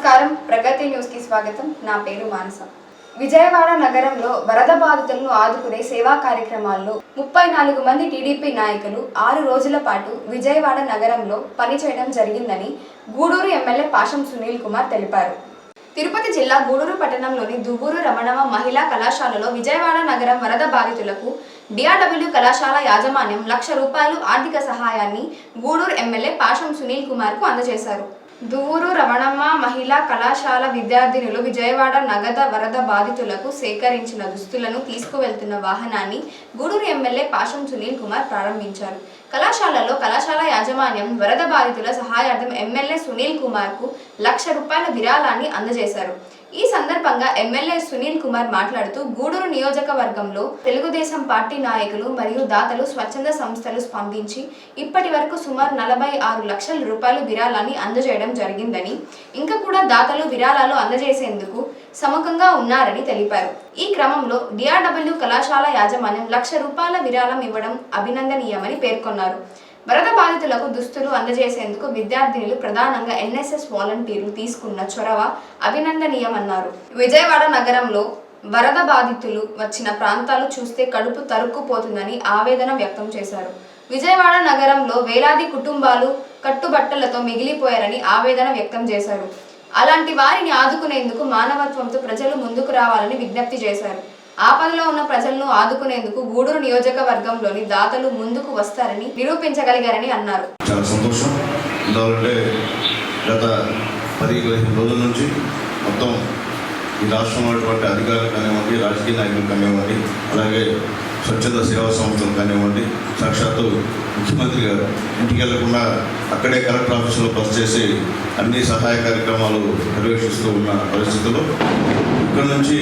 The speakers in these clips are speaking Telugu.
నమస్కారం. ప్రగతి న్యూస్కి స్వాగతం. నా పేరు మానస. విజయవాడ నగరంలో వరద బాధితులను ఆదుకునే సేవా కార్యక్రమాల్లో ముప్పై నాలుగు మంది టీడీపీ నాయకులు ఆరు రోజుల పాటు విజయవాడ నగరంలో పనిచేయడం జరిగిందని గూడూరు ఎమ్మెల్యే పాషం సునీల్ కుమార్ తెలిపారు. తిరుపతి జిల్లా గూడూరు పట్టణంలోని దువ్వూరు రమణవ మహిళా కళాశాలలో విజయవాడ నగరం వరద బాధితులకు డిఆర్డబ్ల్యూ కళాశాల యాజమాన్యం లక్ష రూపాయలు ఆర్థిక సహాయాన్ని గూడూరు ఎమ్మెల్యే పాషం సునీల్ కుమార్కు అందజేశారు. దూరు రమణమ్మ మహిళా కళాశాల విద్యార్థినులు విజయవాడ నగద వరద బాధితులకు సేకరించిన దుస్తులను తీసుకువెళ్తున్న వాహనాన్ని గూడూరు ఎమ్మెల్యే పాషం సునీల్ కుమార్ ప్రారంభించారు. కళాశాలలో కళా యాజమాన్యం వరద బాధితుల సహాయార్థం ఎమ్మెల్యే సునీల్ కుమార్కు లక్ష రూపాయల విరాళాన్ని అందజేశారు. ఈ సందర్భంగా ఎమ్మెల్యే సునీల్ కుమార్ మాట్లాడుతూ గూడూరు నియోజకవర్గంలో తెలుగుదేశం పార్టీ నాయకులు మరియు దాతలు స్వచ్ఛంద సంస్థలు స్పందించి ఇప్పటి వరకు సుమారు నలభై ఆరు లక్షల రూపాయలు విరాళాన్ని అందజేయడం జరిగిందని ఇంకా కూడా దాతలు విరాళాలు అందజేసేందుకు సముఖంగా ఉన్నారని తెలిపారు. ఈ క్రమంలో డిఆర్డబ్ల్యూ కళాశాల యాజమాన్యం లక్ష రూపాయల విరాళం ఇవ్వడం అభినందనీయమని పేర్కొన్నారు. వరద బాధితులకు దుస్తులు అందజేసేందుకు విద్యార్థినులు ప్రధానంగా ఎన్ఎస్ఎస్ వాలంటీర్లు తీసుకున్న చొరవ అభినందనీయమన్నారు. విజయవాడ నగరంలో వరద బాధితులు వచ్చిన ప్రాంతాలు చూస్తే కడుపు తరుక్కుపోతుందని ఆవేదన వ్యక్తం చేశారు. విజయవాడ నగరంలో వేలాది కుటుంబాలు కట్టుబట్టలతో మిగిలిపోయారని ఆవేదన వ్యక్తం చేశారు. అలాంటి వారిని ఆదుకునేందుకు మానవత్వంతో ప్రజలు ముందుకు రావాలని విజ్ఞప్తి చేశారు. ఆపదలో ఉన్న ప్రజలను ఆదుకునేందుకు గూడూరు నియోజకవర్గంలోని దాతలు ముందుకు వస్తారని నిరూపించగలిగారని అన్నారు. చాలా సంతోషం. ఎందుకంటే గత పది పదిహేను రోజుల నుంచి మొత్తం ఈ రాష్ట్రంలో ఉన్నటువంటి అధికారులు కానివ్వండి రాజకీయ నాయకులు కానివ్వండి అలాగే స్వచ్ఛత సేవా సంస్థలు కానివ్వండి సాక్షాత్తు ముఖ్యమంత్రి గారు ఇంటికి వెళ్ళకుండా అక్కడే కలెక్టర్ ఆఫీసులో బస్ చేసి అన్ని సహాయ కార్యక్రమాలు నిర్వహిస్తూ ఉన్న పరిస్థితుల్లో ఇక్కడ నుంచి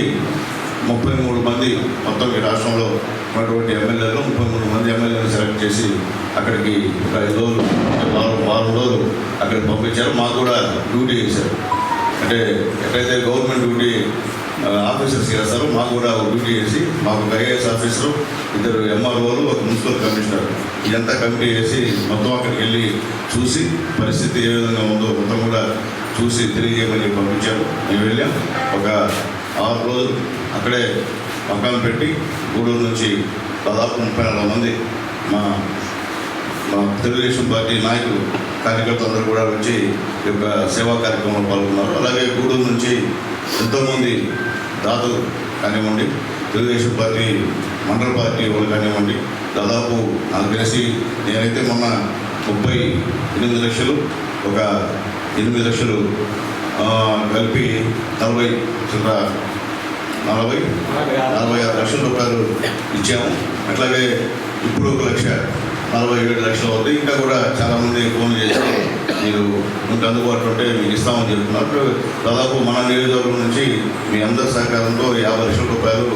ముప్పై మూడు మంది మొత్తం ఈ రాష్ట్రంలో ఉన్నటువంటి ఎమ్మెల్యేలు ముప్పై మూడు మంది ఎమ్మెల్యేలను సెలెక్ట్ చేసి అక్కడికి ఒక ఐదు రోజులు వారం వారం రోజులు అక్కడికి పంపించారు. మాకు కూడా డ్యూటీ చేశారు. అంటే ఎక్కడైతే గవర్నమెంట్ డ్యూటీ ఆఫీసర్స్ చేస్తారో మాకు కూడా ఒక డ్యూటీ చేసి మాకు ఒక ఐఏఎస్ ఆఫీసరు ఇద్దరు ఎంఆర్ఓలు ఒక మున్సిపల్ కమిషనర్ ఇదంతా కమిటీ చేసి మొత్తం అక్కడికి వెళ్ళి చూసి పరిస్థితి ఏ విధంగా ఉందో మొత్తం కూడా చూసి తెలియజేయమని పంపించారు. మేము వెళ్ళాం. ఒక ఆరు రోజులు అక్కడే మకాం పెట్టి గూడూరు నుంచి దాదాపు ముప్పై నాలుగు మంది మా మా తెలుగుదేశం పార్టీ నాయకులు కార్యకర్తలు అందరూ కూడా వచ్చి ఈ యొక్క సేవా కార్యక్రమంలో పాల్గొన్నారు. అలాగే గూడూరు నుంచి ఎంతోమంది దాతలు కానివ్వండి తెలుగుదేశం పార్టీ మండల పార్టీ వాళ్ళు కానివ్వండి దాదాపు నాకు తెలిసి నేనైతే మొన్న ముప్పై ఎనిమిది లక్షలు ఒక ఎనిమిది లక్షలు కలిపి నలభై చిల్లర నలభై నలభై ఆరు లక్షల రూపాయలు ఇచ్చాము. అట్లాగే ఇప్పుడు ఒక లక్ష నలభై ఏడు లక్షలు అవుతుంది ఇంకా కూడా చాలామంది ఫోన్ చేసి మీరు మీకు అందుబాటులో ఉంటే మీకు ఇస్తామని చెప్తున్నారు. దాదాపు మన నియోజకవర్గం నుంచి మీ అందరి సహకారంతో యాభై లక్షల రూపాయలు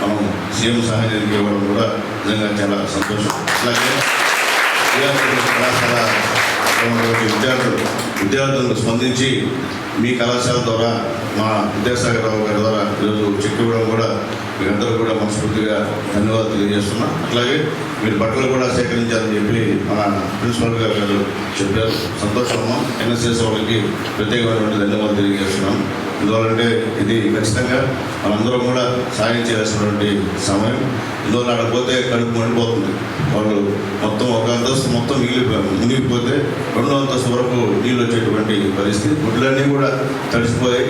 మనం సీఎం సహాయానికి ఇవ్వడం కూడా నిజంగా చాలా సంతోషం. అట్లాగే విద్యార్థులు కళాశాల ఉన్నటువంటి విద్యార్థులు విద్యార్థులను స్పందించి మీ కళాశాల ద్వారా మా విద్యాసాగర్ రావు గారి ద్వారా ఈరోజు చెక్ ఇవ్వడం కూడా మీరందరూ కూడా మనస్ఫూర్తిగా ధన్యవాదాలు తెలియజేస్తున్నాం. అట్లాగే మీరు బట్టలు కూడా సేకరించాలని చెప్పి మన ప్రిన్సిపల్ గారు చెప్పారు. సంతోషము? ఎన్ఎస్ఎస్ వాళ్ళకి ప్రత్యేకమైనటువంటి ధన్యవాదాలు తెలియజేస్తున్నాం. ఎందువల్లంటే ఇది ఖచ్చితంగా మనందరం కూడా సాయం చేయాల్సినటువంటి సమయం. ఇందువల్ల అక్కడ పోతే కడుపు మండిపోతుంది. వాళ్ళు మొత్తం ఒక అంతస్తు మొత్తం మిగిలిపోయి. మునిగిపోతే రెండో అంతస్తు వరకు నీళ్ళు వచ్చేటువంటి పరిస్థితి. గుడ్లన్నీ కూడా తడిసిపోయి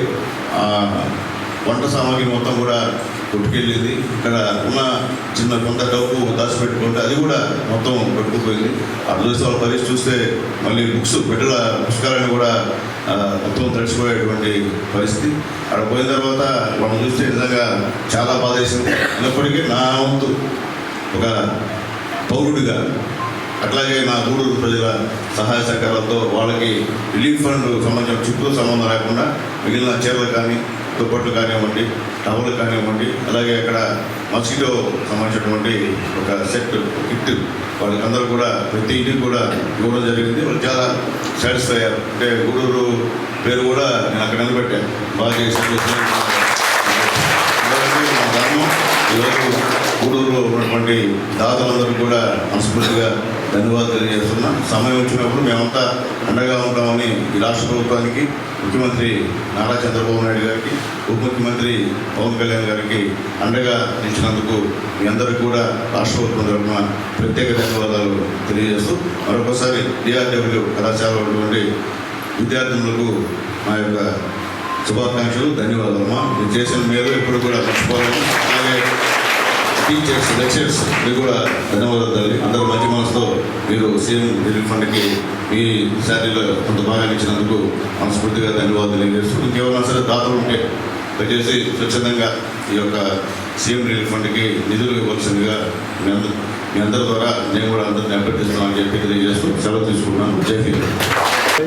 వంట సామాగ్రి మొత్తం కూడా కొట్టుకెళ్ళింది. ఇక్కడ ఉన్న చిన్న కొంత డబ్బు దాచిపెట్టుకుంటే అది కూడా మొత్తం కొట్టుకుపోయింది అటు చూస్తే పరిస్థితి చూస్తే మళ్ళీ బుక్స్ బిడ్డల పుస్తకాలన్నీ కూడా మొత్తం తడిచిపోయేటువంటి పరిస్థితి. అక్కడ పోయిన తర్వాత మనం చూస్తే నిజంగా చాలా బాధ వేసింది అయినప్పటికీ నా వంతు ఒక పౌరుడిగా అట్లాగే నా గూడూరు ప్రజల సహాయ సహకారాలతో వాళ్ళకి రిలీఫ్ ఫండ్ సంబంధించిన చుట్టూ సంబంధం లేకుండా మిగిలిన చీరలు కానీ దుప్పట్లు కానివ్వండి టవల్ కానివ్వండి అలాగే అక్కడ మస్కిటో సంబంధించినటువంటి ఒక సెట్ కిట్ వాళ్ళకందరూ కూడా ప్రతి ఇంటికి కూడా ఇవ్వడం జరిగింది. వాళ్ళు చాలా సాటిస్ఫై అయ్యారు. అంటే గూడూరు పేరు కూడా నేను అక్కడ నిలబెట్టాను. బాగా చేశాను ఈరోజు గూడూరులో ఉన్నటువంటి దాతలందరూ కూడా మనస్ఫూర్తిగా ధన్యవాదాలు తెలియజేస్తున్నాం. సమయం వచ్చినప్పుడు మేమంతా అండగా ఉంటామని ఈ రాష్ట్ర ప్రభుత్వానికి ముఖ్యమంత్రి నారా చంద్రబాబు నాయుడు గారికి ఉప ముఖ్యమంత్రి పవన్ కళ్యాణ్ గారికి అండగా నిలిచినందుకు మీ అందరికీ కూడా రాష్ట్ర ప్రభుత్వం తరఫున ప్రత్యేక ధన్యవాదాలు తెలియజేస్తూ మరొకసారి డిఆర్డబ్ల్యూ కళాశాల ఉన్నటువంటి విద్యార్థులకు మా యొక్క శుభాకాంక్షలు ధన్యవాదాలు అమ్మా. మీరు చేసిన మేలు ఎప్పుడు కూడా మర్చిపోలేము. అలాగే టీచర్స్ లెక్చర్స్ మీరు కూడా ధన్యవాదాలు తల్లి. అందరూ మంచి మనసుతో మీరు సీఎం రిలీఫ్ ఫండ్కి మీ శాలరీలో కొంత భాగాన్ని ఇచ్చినందుకు మనస్ఫూర్తిగా ధన్యవాదాలు తెలియజేస్తూ ఇంకేమైనా సరే దాతలు ఉంటే దయచేసి స్వచ్ఛందంగా ఈ యొక్క సీఎం రిలీఫ్ ఫండ్కి నిధులు ఇవ్వాల్సిందిగా మీ అందరూ మీ అందరి ద్వారా నేను కూడా అందరిని అభ్యర్థిస్తున్నానని చెప్పి తెలియజేస్తూ సెలవు తీసుకుంటున్నాను. జై